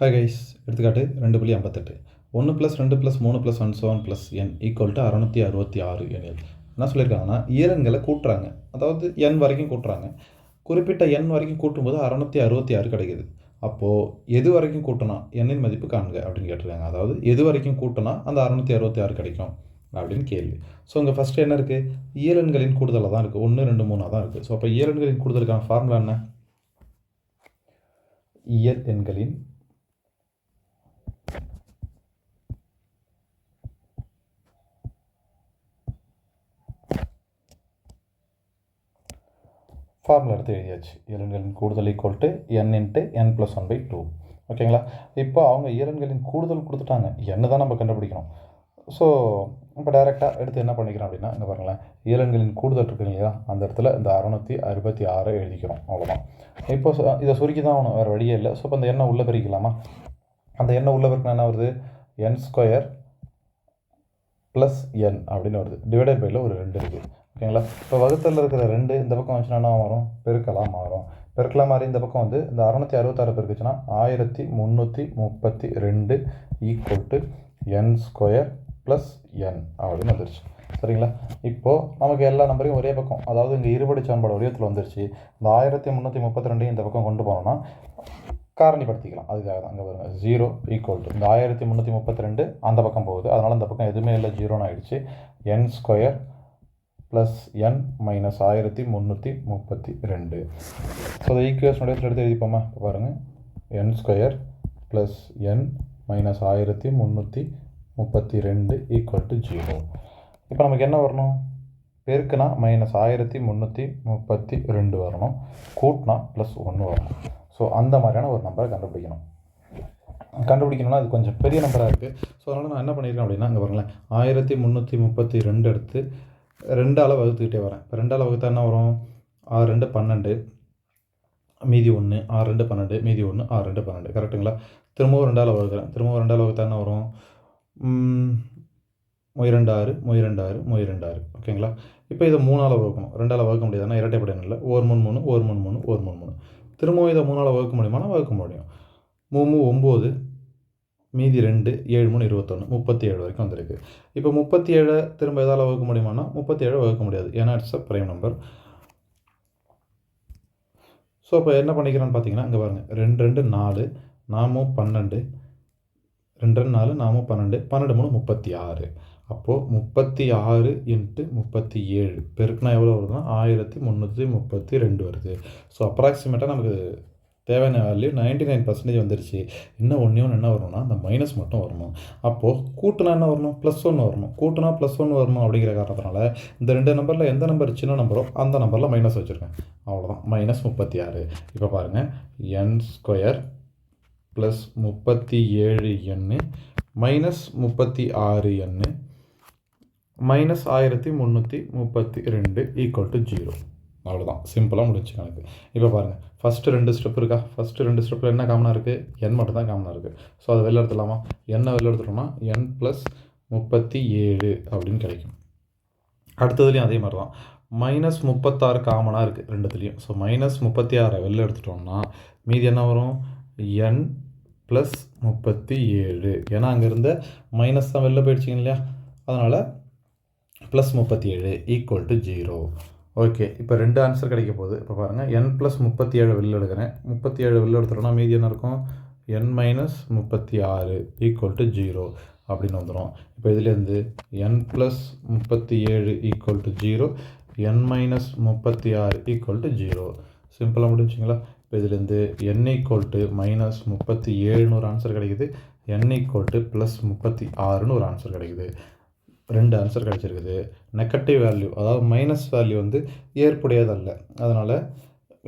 Hi guys எடுத்துக்காட்டு ரெண்டு புள்ளி ஐம்பத்தெட்டு. ஒன்று ப்ளஸ் ரெண்டு ப்ளஸ் மூணு plus one seven plus n equal to அறநூற்றி அறுபத்தி ஆறு எண்ணில் என்ன சொல்லியிருக்காங்கன்னா இயலன்களை கூட்டுறாங்க. அதாவது என் வரைக்கும் கூட்டுறாங்க. குறிப்பிட்ட எண் வரைக்கும் கூட்டும்போது அறநூற்றி அறுபத்தி ஆறு கிடைக்குது. அப்போது எது வரைக்கும் கூட்டினா எண்ணின் மதிப்பு காண்க அப்படின்னு கேட்டிருக்காங்க. அதாவது எது வரைக்கும் கூட்டினா அந்த அறநூற்றி அறுபத்தி ஆறு கிடைக்கும் அப்படின்னு கேள்வி. ஸோ இங்கே ஃபஸ்ட்டு என்ன இருக்குது இயலன்களின் கூடுதலாக தான் இருக்குது ஒன்று ரெண்டு மூணாக தான் இருக்குது ஸோ அப்போ இயலன்களின் கூடுதலுக்கான ஃபார்முலா என்ன? இயல் எண்களின் ஃபார்முலா எடுத்து எழுதியாச்சு. இயலன்களின் கூடுதல் equal to n into n plus one by two ஓகேங்களா இப்போ அவங்க இயலன்களின் கூடுதல் கொடுத்துட்டாங்க. என்ன தான் நம்ம கண்டுபிடிக்கணும். ஸோ இப்போ டைரெக்டாக எடுத்து என்ன பண்ணிக்கிறோம் அப்படின்னா இங்கே பாருங்களேன். ஈரன்களின் கூடுதல் இருக்கு இல்லையா? அந்த இடத்துல இந்த அறநூற்றி அறுபத்தி ஆறை எழுதிக்கிறோம். அவ்வளோதான் இப்போ இதை சுருக்கி தான் ஆகணும் வேறு வழியே இல்லை. ஸோ இப்போ அந்த எண்ணெய் உள்ளே பிரிக்கலாமா? அந்த எண்ணெய் உள்ளே பிரிக்கணும் என்ன வருது? என் ஸ்கொயர் ப்ளஸ் என் அப்படின்னு வருது. டிவைடட் பையில் ஒரு ரெண்டு இருக்குது ஓகேங்களா? இப்போ வகுத்தலில் இருக்கிற ரெண்டு இந்த பக்கம் வந்துச்சுன்னா என்ன பெருக்கலாம் மாறும். பெருக்கலாம் மாறி இந்த பக்கம் வந்து இந்த அறநூற்றி அறுபத்தாறு பெருக்குச்சுன்னா ஆயிரத்தி முந்நூற்றி முப்பத்தி ரெண்டு equal to n square plus n அப்படின்னு வந்துருச்சு. சரிங்களா? இப்போது நமக்கு எல்லா நம்பரையும் ஒரே பக்கம் அதாவது இங்கே இருபடி சமன்பாடு வடிவத்தில் வந்துருச்சு. இந்த ஆயிரத்தி முந்நூற்றி முப்பத்தி ரெண்டையும் இந்த பக்கம் கொண்டு போனோம்னா காரணிப்படுத்திக்கலாம். அதுக்காக தான் அங்கே பாருங்கள் ஜீரோ ஈக்குவல் டு இந்த ஆயிரத்தி முந்நூற்றி முப்பத்தி ரெண்டு அந்த பக்கம் போகுது. அதனால் அந்த பக்கம் எதுவுமே இல்லை. ஜீரோன்னு ஆகிடுச்சு n square plus n minus ஆயிரத்தி முந்நூற்றி முப்பத்தி ரெண்டு. ஸோ அதை ஈக்குவேஷன் எடுத்து எடுத்து எழுதிப்போமா? இப்போ பாருங்கள் n square plus n minus ஆயிரத்தி முந்நூற்றி முப்பத்தி ரெண்டு ஈக்குவல் டு ஜீரோ இப்போ நமக்கு என்ன வரணும்? பெருக்குனா மைனஸ் ஆயிரத்தி முந்நூற்றி முப்பத்தி ரெண்டு வரணும். கூட்டினா ப்ளஸ் ஒன்று வரணும். ஸோ அந்த மாதிரியான ஒரு நம்பரை கண்டுபிடிக்கணும். கண்டுபிடிக்கணும்னா அது கொஞ்சம் பெரிய நம்பராக இருக்குது ஸோ அதனால் நான் என்ன பண்ணியிருக்கேன் அப்படின்னா இங்கே பாருங்களேன். ஆயிரத்தி முந்நூற்றி முப்பத்தி ரெண்டு எடுத்து ரெண்டால் வகுத்துக்கிட்டே வரேன். இப்போ ரெண்டால் வகுத்தா என்ன வரும்? ஆறு ரெண்டு பன்னெண்டு. மீதி ஒன்று ஆறு ரெண்டு பன்னெண்டு. மீதி ஒன்று ஆறு ரெண்டு பன்னெண்டு. கரெக்ட்டுங்களா திரும்பவும் ரெண்டால் வகுக்கிறேன். திரும்பவும் ரெண்டால் வகுத்தா என்ன வரும்? ம், மொய் ரெண்டு ஆறு மொய் ரெண்டு ஆறு மொய் ரெண்டு ஆறு ஓகேங்களா இப்போ இதை மூணால் வகுக்கணும். ரெண்டால் வகுக்க முடியாதுன்னா இரட்டைப்படை இல்லை ஒரு மூணு மூணு ஒரு மூணு மூணு ஒரு மூணு மூணு. திரும்பவும் இதை மூணால் வகுக்க முடியுமானா வகுக்க முடியும். மூணு ஒம்பது மீதி ரெண்டு ஏழு மூணு இருபத்தொன்று முப்பத்தி ஏழு வரைக்கும் வந்திருக்கு. இப்போ முப்பத்தி ஏழை திரும்ப எதால் வகுக்க முடியுமானா முப்பத்தி ஏழை வகுக்க முடியாது. ஏன்னா it's a prime number so இப்போ என்ன பண்ணிக்கிறேன்னு பார்த்தீங்கன்னா இங்கே பாருங்கள் ரெண்டு ரெண்டு நாலு நாமும் பன்னெண்டு. ரெண்டு ரெண்டு நாலு நாமும் பன்னெண்டு பன்னெண்டு மூணு முப்பத்தி ஆறு அப்போது முப்பத்தி ஆறு இன்ட்டு முப்பத்தி ஏழு பெருக்குனா எவ்வளோ வருதுன்னா ஆயிரத்தி முந்நூற்றி முப்பத்தி ரெண்டு வருது. ஸோ அப்ராக்சிமேட்டாக நமக்கு தேவையான வேல்யூ நைன்டி நைன் பர்சன்டேஜ் வந்துருச்சு. இன்னும் ஒன்றே ஒன்று என்ன வரணும்னா அந்த மைனஸ் மட்டும் வரணும். அப்போது கூட்டுனா என்ன வரணும்? ப்ளஸ் ஒன்று வரணும். கூட்டுனா ப்ளஸ் ஒன்று வரணும் அப்படிங்கிற காரணத்தினால இந்த ரெண்டு நம்பரில் எந்த நம்பர் சின்ன நம்பரோ அந்த நம்பரில் மைனஸ் வச்சுருக்கேன். அவ்வளோதான் மைனஸ் முப்பத்தி ஆறு. இப்போ பாருங்கள் என் ஸ்கொயர் ப்ளஸ் முப்பத்தி ஏழு எண்ணு மைனஸ் முப்பத்தி ஆறு எண்ணு மைனஸ் ஆயிரத்தி முந்நூற்றி முப்பத்தி ரெண்டு ஈக்குவல் டு ஜீரோ அவ்வளோதான் சிம்பிளாக முடிஞ்சு கணக்கு. இப்போ பாருங்கள் ஃபஸ்ட்டு ரெண்டு ஸ்டெப் இருக்கா? ஃபஸ்ட்டு ரெண்டு ஸ்டெப்பில் என்ன காமனாக இருக்குது என் மட்டும் தான் காமனாக இருக்குது ஸோ அதை வெளில எடுத்துடலாமா? என்ன வெளில எடுத்துட்டோம்னா என் ப்ளஸ் முப்பத்தி ஏழு அப்படின்னு கிடைக்கும். அடுத்ததுலேயும் அதே மாதிரி தான் மைனஸ் முப்பத்தாறு காமனாக இருக்குது ரெண்டுத்துலேயும். ஸோ மைனஸ் முப்பத்தி ஆறை வெளில எடுத்துட்டோம்னா மீதி என்ன வரும்? என் ப்ளஸ் முப்பத்தி ஏழு. ஏன்னா அங்கே இருந்த மைனஸ் தான் வெளில போயிடுச்சிங்க இல்லையா? அதனால் ப்ளஸ் முப்பத்தி ஏழு ஈக்குவல் டு ஜீரோ ஓகே இப்போ ரெண்டு ஆன்சர் கிடைக்க போகுது. இப்போ பாருங்கள் என் ப்ளஸ் முப்பத்தி ஏழு வெளில எடுக்கிறேன். முப்பத்தி ஏழு வெளில எடுத்துட்டோம்னா மீதி என்ன இருக்கும்? என் மைனஸ் முப்பத்தி ஆறு ஈக்குவல் டு ஜீரோ அப்படின்னு வந்துடும் இப்போ இதுலேருந்து என் ப்ளஸ் முப்பத்தி ஏழு equal to zero n minus முப்பத்தி ஆறு ஈக்குவல் டு ஜீரோ சிம்பிளாக முடிஞ்சிங்களா? இப்போ இதுலேருந்து என் ஈக்குவல் டு மைனஸ் முப்பத்தி ஏழுன்னு ஒரு ஆன்சர் கிடைக்குது. என் ஈக்குவல் டு ப்ளஸ் முப்பத்தி ஆறுன்னு ஒரு ஆன்சர் கிடைக்குது. ரெண்டு ஆன்சர் கிடச்சிருக்குது. நெகட்டிவ் வேல்யூ அதாவது மைனஸ் வேல்யூ வந்து ஏற்புடையதல்ல. அதனால்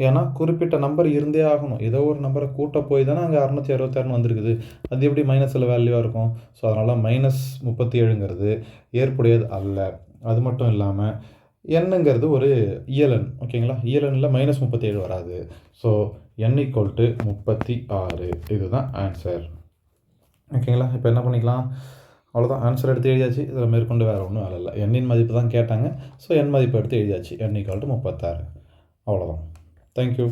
ஏன்னா குறிப்பிட்ட நம்பர் இருந்தே ஆகணும். ஏதோ ஒரு நம்பரை கூட்ட போய் தானே அங்கே அறநூற்றி அறுபத்தாறுனு வந்திருக்குது. அது எப்படி மைனஸில் வேல்யூவாக இருக்கும்? ஸோ அதனால் மைனஸ் முப்பத்தி ஏழுங்கிறது ஏற்புடையது அல்ல. அது மட்டும் இல்லாமல் எண்ணுங்கிறது ஒரு இயலன் ஓகேங்களா இயலனில் மைனஸ் முப்பத்தி ஏழு வராது. ஸோ என் ஈக்குவல் டு முப்பத்தி ஆறு. இதுதான் ஆன்சர் ஓகேங்களா இப்போ என்ன பண்ணிக்கலாம்? அவ்வளோதான் ஆன்சர் எடுத்து எழுதியாச்சு. இதில் மேற்கொண்டு வேறு ஒன்றும் வேலை இல்லை. எண்ணின் மதிப்பு தான் கேட்டாங்க. ஸோ எண் மதிப்பு எடுத்து எழுதியாச்சு. எண்ணிக்கால்ட்டு முப்பத்தாறு. அவ்வளோதான் தேங்க்யூ